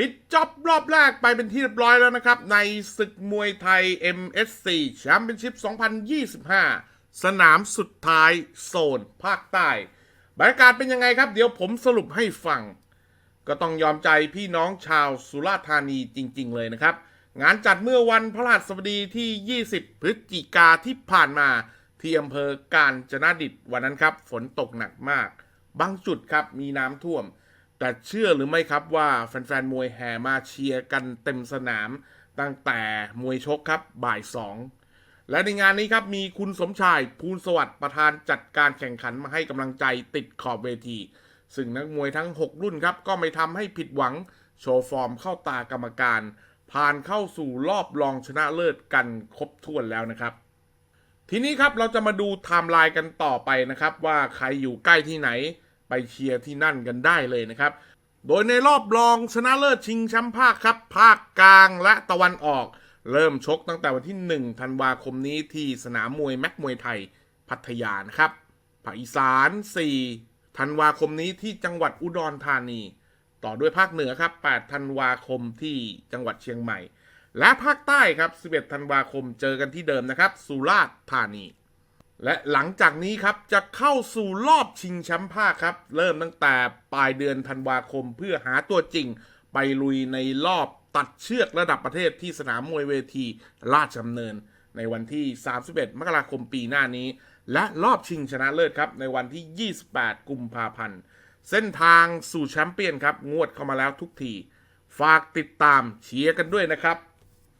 ปิดจ็อบรอบแรกไปเป็นที่เรียบร้อยแล้วนะครับ ในศึกมวยไทย MSC แชมเปี้ยนชิพ 2025 สนามสุดท้ายโซนภาคใต้บรรยากาศเป็นยังไงครับ เดี๋ยวผมสรุปให้ฟัง ก็ต้องยอมใจพี่น้องชาวสุราษฎร์ธานีจริง ๆ เลยนะครับ งานจัดเมื่อวันพระราชสบดีที่ 20 พฤศจิกาที่ผ่านมาที่อำเภอการจนาดิตวันนั้นครับ ฝนตกหนักมาก บางจุดครับมีน้ำท่วม แต่เชื่อหรือไม่ครับว่าแฟนๆ มวยแห่มาเชียร์กันเต็มสนาม ตั้งแต่มวยชกครับบ่ายสองและในงานนี้ครับมีคุณสมชายภูลสวัสดิ์ประธานจัดการแข่งขันมาให้กำลังใจติดขอบเวที ซึ่งนักมวยทั้ง 6 รุ่นครับ ก็ไม่ทำให้ผิดหวัง โชว์ฟอร์มเข้าตากรรมการ ผ่านเข้าสู่รอบรองชนะเลิศกันครบถ้วนแล้วนะครับ ทีนี้ครับเราจะมาดูไทม์ไลน์กันต่อไปนะครับ ว่าใครอยู่ใกล้ที่ไหน ไปเชียร์ที่นั่นกันได้เลยนะครับ โดยในรอบรองชนะเลิศชิงแชมป์ภาคครับ ภาคกลางและตะวันออก เริ่มชกตั้งแต่วันที่ 1 ธันวาคมนี้ที่สนามมวยแม็กมวยไทยพัทยานะครับภาคอีสาน 4 ธันวาคมนี้ที่จังหวัดอุดรธานี ต่อด้วยภาคเหนือครับ 8 ธันวาคมที่จังหวัดเชียงใหม่ และภาคใต้ครับ 11 ธันวาคมเจอกันที่เดิมนะครับ สุราษฎร์ธานี และหลังจากนี้ครับจะเข้าสู่รอบชิงแชมป์ภาคครับ เริ่มตั้งแต่ปลายเดือนธันวาคมเพื่อหาตัวจริง ไปลุยในรอบตัดเชือกระดับประเทศที่สนามมวยเวทีราชดำเนิน ในวันที่ 31 มกราคมปีหน้านี้ และรอบชิงชนะเลิศครับ ในวันที่ 28 กุมภาพันธ์ เส้นทางสู่แชมเปี้ยนครับ งวดเข้ามาแล้วทุกที ฝากติดตามเชียร์กันด้วยนะครับ